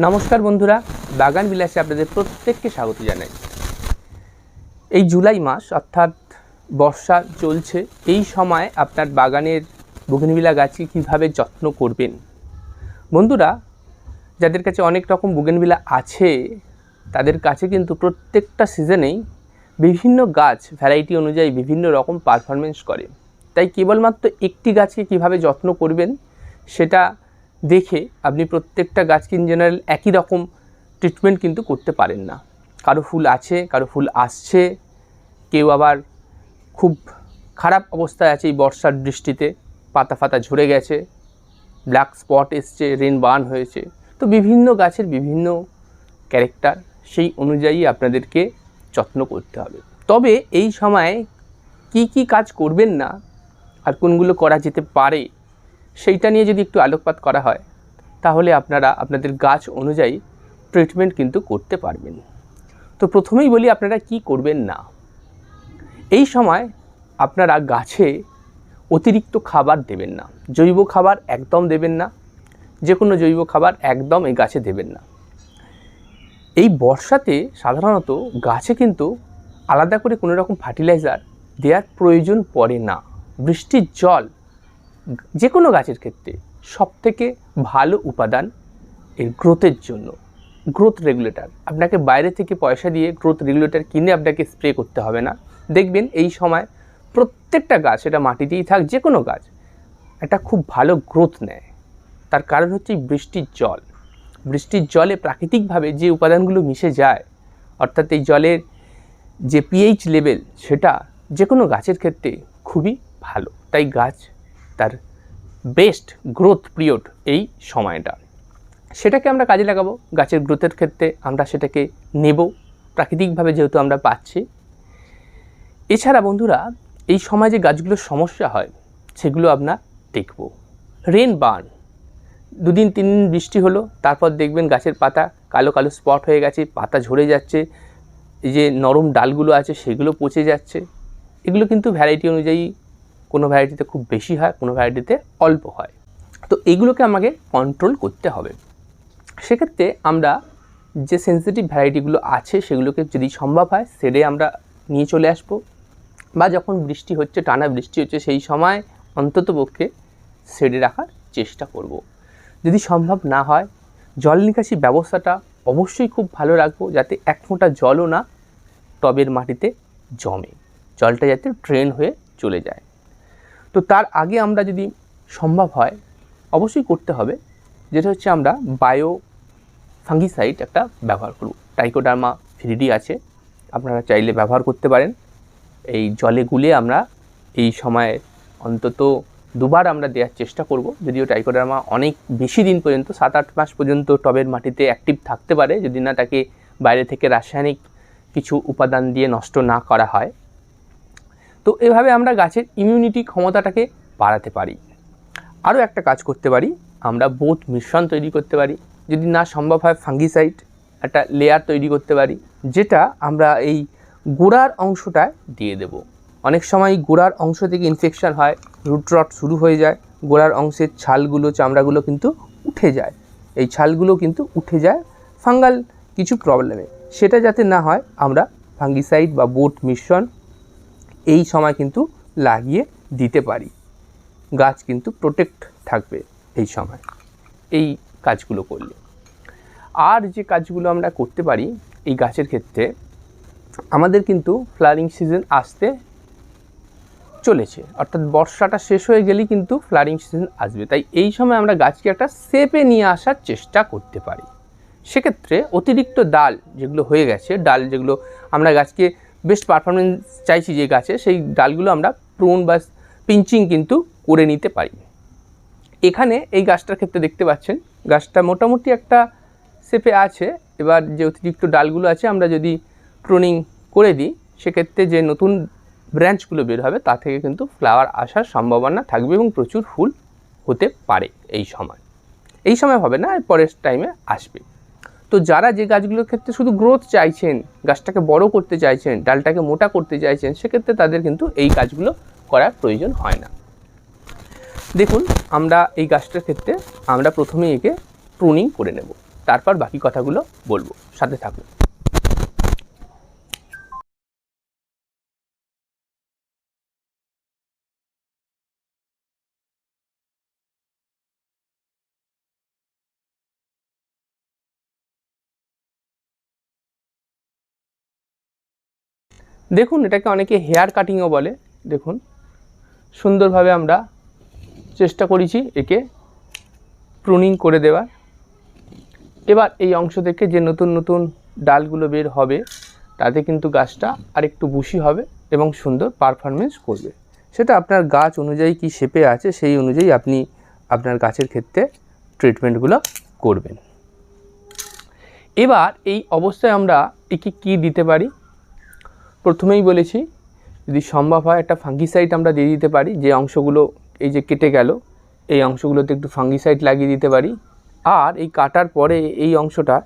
নমস্কার বন্ধুরা, বাগান বিলাসে আপনাদের প্রত্যেককে স্বাগত জানাই। এই জুলাই মাস, অর্থাৎ বর্ষা চলছে, এই সময় আপনার বাগানের বুগেনভিলা গাছকে কীভাবে যত্ন করবেন? বন্ধুরা, যাদের কাছে অনেক রকম বুগেনভিলা আছে, তাদের কাছে কিন্তু প্রত্যেকটা সিজনেই বিভিন্ন গাছ ভ্যারাইটি অনুযায়ী বিভিন্ন রকম পারফরমেন্স করে। তাই কেবলমাত্র একটি গাছকে কীভাবে যত্ন করবেন, সেটা দেখে আপনি প্রত্যেকটা গাছকে ইন জেনারেল একই রকম ট্রিটমেন্ট কিন্তু করতে পারেন না। কারও ফুল আছে, কারও ফুল আসছে, কেউ আবার খুব খারাপ অবস্থায় আছে এই বর্ষার বৃষ্টিতে পাতা ফাতা ঝরে গেছে ব্ল্যাক স্পট এসছে রেন বার্ন হয়েছে। তো বিভিন্ন গাছের বিভিন্ন ক্যারেক্টার সেই অনুযায়ী আপনাদেরকে যত্ন করতে হবে। তবে এই সময় কি কি কাজ করবেন না, আর কোনগুলো করা যেতে পারে সেইটা নিয়ে যদি একটু আলোকপাত করা হয়, তাহলে আপনারা, আপনাদের গাছ অনুযায়ী ট্রিটমেন্ট কিন্তু করতে পারবেন। তো প্রথমেই বলি আপনারা কি করবেন না। এই সময় আপনারা গাছে অতিরিক্ত খাবার দেবেন না। জৈব খাবার একদম দেবেন না যে কোনো জৈব খাবার একদম এই গাছে দেবেন না। এই বর্ষাতে সাধারণত গাছে কিন্তু আলাদা করে কোনো রকম ফার্টিলাইজার দেওয়ার প্রয়োজন পড়ে না। বৃষ্টির জল যে কোনো গাছের ক্ষেত্রে সবথেকে ভালো উপাদান এর গ্রোথের জন্য। গ্রোথ রেগুলেটর আপনাকে বাইরে থেকে পয়সা দিয়ে গ্রোথ রেগুলেটর কিনে আপনাকে স্প্রে করতে হবে না। দেখবেন এই সময় প্রত্যেকটা গাছ এটা মাটিতেই থাক যে কোনো গাছ, একটা খুব ভালো গ্রোথ নেয়। তার কারণ হচ্ছে বৃষ্টির জল। বৃষ্টির জলে প্রাকৃতিকভাবে যে উপাদানগুলো মিশে যায়, অর্থাৎ এই জলের যে পিএইচ লেভেল সেটা যে কোনো গাছের ক্ষেত্রে খুবই ভালো। তাই গাছ তার বেস্ট গ্রোথ পিরিয়ড এই সময়টা। সেটাকে আমরা কাজে লাগাবো, গাছের গ্রোথের ক্ষেত্রে আমরা সেটাকে নেব, প্রাকৃতিকভাবে যেহেতু আমরা পাচ্ছি। এছাড়া বন্ধুরা, এই সময় যে গাছগুলোর সমস্যা হয়, সেগুলো আমরা দেখব। রেন বার্ন দুদিন তিন দিন বৃষ্টি হলো, তারপর দেখবেন গাছের পাতা কালো কালো স্পট হয়ে গেছে, পাতা ঝরে যাচ্ছে, এই যে নরম ডালগুলো আছে, সেগুলো পচে যাচ্ছে। এগুলো কিন্তু ভ্যারাইটি অনুযায়ী কোনো ভ্যারাইটিতে খুব বেশি হয়, কোনো ভ্যারাইটিতে অল্প হয়। তো এগুলোকে আমাকে কন্ট্রোল করতে হবে। সেক্ষেত্রে আমরা যে সেন্সিটিভ ভ্যারাইটিগুলো আছে, সেগুলোকে যদি সম্ভব হয় সেরে আমরা নিয়ে চলে আসব। বা যখন বৃষ্টি হচ্ছে, টানা বৃষ্টি হচ্ছে, সেই সময় অন্তত পক্ষে সেরে রাখার চেষ্টা করব। যদি সম্ভব না হয়, জল নিকাশি ব্যবস্থাটা অবশ্যই খুব ভালো রাখব, যাতে এক ফোঁটা জলও না টবের মাটিতে জমে। জলটা যাতে ট্রেন হয়ে চলে যায়। তো তার আগে আমরা যদি সম্ভব হয়, অবশ্যই করতে হবে। যেটা হচ্ছে আমরা বায়ো ফাঙ্গিসাইড একটা ব্যবহার করব। টাইকোডার্মা থ্রিডি আছে, আপনারা চাইলে ব্যবহার করতে পারেন। এই জলে গুলে আমরা এই সময়ে অন্তত দুবার আমরা দেওয়ার চেষ্টা করব। যদিও টাইকোডার্মা অনেক বেশি দিন পর্যন্ত সাত আট মাস পর্যন্ত টবের মাটিতে অ্যাক্টিভ থাকতে পারে। যদি না তাকে বাইরে থেকে রাসায়নিক কিছু উপাদান দিয়ে নষ্ট না করা হয় তো এভাবে আমরা গাছের ইমিউনিটি ক্ষমতাটাকে বাড়াতে পারি। আরও একটা কাজ করতে পারি, আমরা বোথ মিশ্রণ তৈরি করতে পারি। যদি না সম্ভব হয় ফাঙ্গিসাইড একটা লেয়ার তৈরি করতে পারি, যেটা আমরা এই গোড়ার অংশটায় দিয়ে দেব। অনেক সময় গোড়ার অংশ থেকে ইনফেকশন হয় রুট রট শুরু হয়ে যায়, গোড়ার অংশের ছালগুলো, চামড়াগুলো কিন্তু উঠে যায়। এই ছালগুলো কিন্তু উঠে যায় ফাঙ্গাল কিছু প্রবলেমে সেটা যাতে না হয়, আমরা ফাঙ্গিসাইড বা বোট মিশ্রণ এই সময় কিন্তু লাগিয়ে দিতে পারি। গাছ কিন্তু প্রোটেক্ট থাকবে এই সময়। এই কাজগুলো করলে। আর যে কাজগুলো আমরা করতে পারি এই গাছের ক্ষেত্রে, আমাদের কিন্তু ফ্লারিং সিজন আসতে চলেছে। অর্থাৎ বর্ষাটা শেষ হয়ে গেলেই কিন্তু ফ্লারিং সিজন আসবে। তাই এই সময় আমরা গাছকে একটা শেপে নিয়ে আসার চেষ্টা করতে পারি। সেক্ষেত্রে অতিরিক্ত ডাল যেগুলো হয়ে গেছে, ডাল যেগুলো আমরা গাছকে বেস্ট পারফরমেন্স চাইছি যে গাছে, সেই ডালগুলো আমরা প্রুন বা পিঞ্চিং কিন্তু করে নিতে পারি। এখানে এই গাছটার ক্ষেত্রে দেখতে পাচ্ছেন, গাছটা মোটামুটি একটা শেপে আছে। এবার যে অতিরিক্ত ডালগুলো আছে, আমরা যদি প্রুনিং করে দিই, সেক্ষেত্রে যে নতুন ব্রাঞ্চগুলো বের হবে, তা থেকে কিন্তু ফ্লাওয়ার আসার সম্ভাবনা থাকবে এবং প্রচুর ফুল হতে পারে এই সময়। এই সময় হবে না পরের টাইমে আসবে। তো যারা যে গাছগুলোর ক্ষেত্রে শুধু গ্রোথ চাইছেন, গাছটাকে বড় করতে চাইছেন, ডালটাকে মোটা করতে চাইছেন, সেক্ষেত্রে তাদের কিন্তু এই গাছগুলো করার প্রয়োজন হয় না। দেখুন, আমরা এই গাছটার ক্ষেত্রে আমরা প্রথমেই একে প্রুনিং করে নেব। তারপর বাকি কথাগুলো বলব। সাথে থাকুন। দেখুন, এটাকে অনেকে হেয়ার কাটিংও বলে। দেখুন, সুন্দরভাবে আমরা চেষ্টা করেছি একে প্রুনিং করে দেওয়ার। এবার এই অংশ থেকে যে নতুন নতুন ডালগুলো বের হবে, তাতে কিন্তু গাছটা আরেকটু বুশি হবে এবং সুন্দর পারফরমেন্স করবে। সেটা আপনার গাছ অনুযায়ী কি শেপে আছে, সেই অনুযায়ী আপনি আপনার গাছের ক্ষেত্রে ট্রিটমেন্টগুলো করবেন। এবার এই অবস্থায় আমরা একে কী দিতে পারি? প্রথমেই বলেছি, যদি সম্ভব হয় একটা ফাঙ্গিসাইড আমরা দিয়ে দিতে পারি, যে অংশগুলো এই যে কেটে গেল, এই অংশগুলোতে একটু ফাঙ্গিসাইড লাগিয়ে দিতে পারি। আর এই কাটার পরে এই অংশটা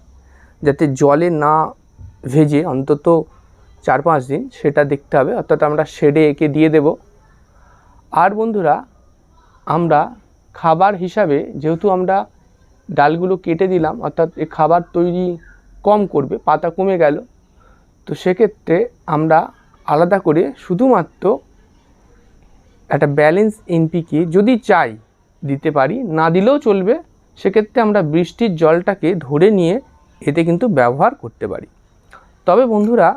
যাতে জলে না ভেজে অন্তত চার পাঁচ দিন সেটা দেখতে হবে, অর্থাৎ আমরা শেডে এঁকে দিয়ে দেব। আর বন্ধুরা, আমরা খাবার হিসাবে যেহেতু আমরা ডালগুলো কেটে দিলাম, অর্থাৎ এই খাবার তৈরি কম করবে, পাতা কমে গেল তো সেক্ষেত্রে আমরা আলাদা করে শুধুমাত্র একটা ব্যালেন্স এনপিকে যদি চাই দিতে পারি, না দিলেও চলবে, সেক্ষেত্রে আমরা বৃষ্টির জলটাকে ধরে নিয়ে এতে কিন্তু ব্যবহার করতে পারি। তবে বন্ধুরা,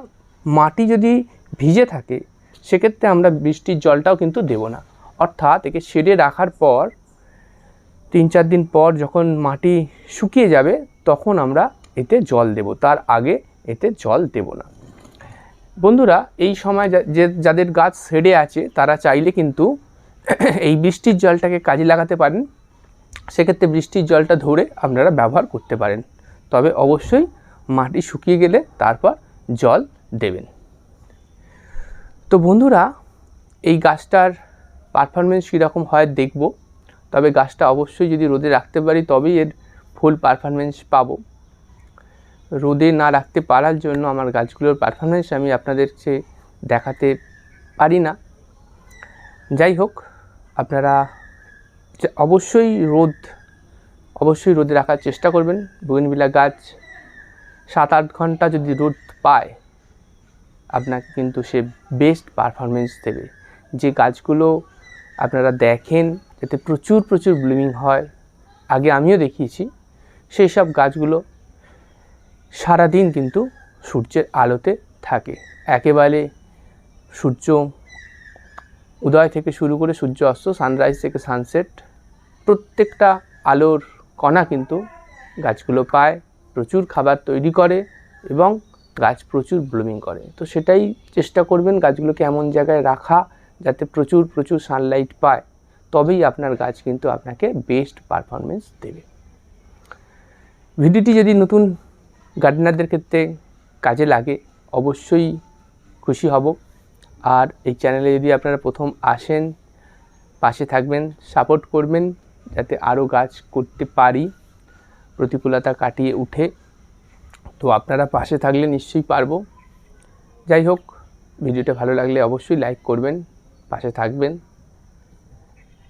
মাটি যদি ভিজে থাকে, সেক্ষেত্রে আমরা বৃষ্টির জলটাও কিন্তু দেব না। অর্থাৎ একে সেরে রাখার পর, তিন চার দিন পর যখন মাটি শুকিয়ে যাবে, তখন আমরা এতে জল দেব। তার আগে এতে জল দেব না। বন্ধুরা, এই সময় যা- যাদের গাছ শেডে আছে, তারা চাইলে কিন্তু এই বৃষ্টির জলটাকে কাজে লাগাতে পারেন। সেক্ষেত্রে বৃষ্টির জলটা ধরে আপনারা ব্যবহার করতে পারেন। তবে অবশ্যই মাটি শুকিয়ে গেলে তারপর জল দেবেন। তো বন্ধুরা, এই গাছটার পারফরমেন্স কীরকম হয় দেখব। তবে গাছটা অবশ্যই যদি রোদে রাখতে পারি, তবেই এর ফুল পারফরমেন্স পাবো। রোদে না রাখতে পারার জন্য আমার গাছগুলোর পারফরমেন্স আমি আপনাদেরকে দেখাতে পারি না। যাই হোক, আপনারা অবশ্যই রোদ, অবশ্যই রোদে রাখার চেষ্টা করবেন। বগিনবিলা গাছ সাত আট ঘণ্টা যদি রোদ পায়, আপনাকে কিন্তু সে বেস্ট পারফরমেন্স দেবে। যে গাছগুলো আপনারা দেখেন এতে প্রচুর প্রচুর ব্লুমিং হয়, আগে আমিও দেখিয়েছি, সেই সব গাছগুলো সারাদিন কিন্তু সূর্যের আলোতে থাকে। একেবারে সূর্য উদয় থেকে শুরু করে সূর্য অস্ত সানরাইজ থেকে সানসেট প্রত্যেকটা আলোর কণা কিন্তু গাছগুলো পায়, প্রচুর খাবার তৈরি করে এবং গাছ প্রচুর ব্লুমিং করে। তো সেটাই চেষ্টা করবেন গাছগুলোকে এমন জায়গায় রাখা যাতে প্রচুর প্রচুর সানলাইট পায়। তবেই আপনার গাছ কিন্তু আপনাকে বেস্ট পারফরমেন্স দেবে। ভিডিওটি যদি নতুন গার্ডেনারদের ক্ষেত্রে কাজে লাগে, অবশ্যই খুশি হব। আর এই চ্যানেলে যদি আপনারা প্রথম আসেন, পাশে থাকবেন সাপোর্ট করবেন, যাতে আরও গাছ করতে পারি, প্রতিকূলতা কাটিয়ে উঠে, তো আপনারা পাশে থাকলে নিশ্চয়ই পারব। যাই হোক, ভিডিওটা ভালো লাগলে অবশ্যই লাইক করবেন, পাশে থাকবেন।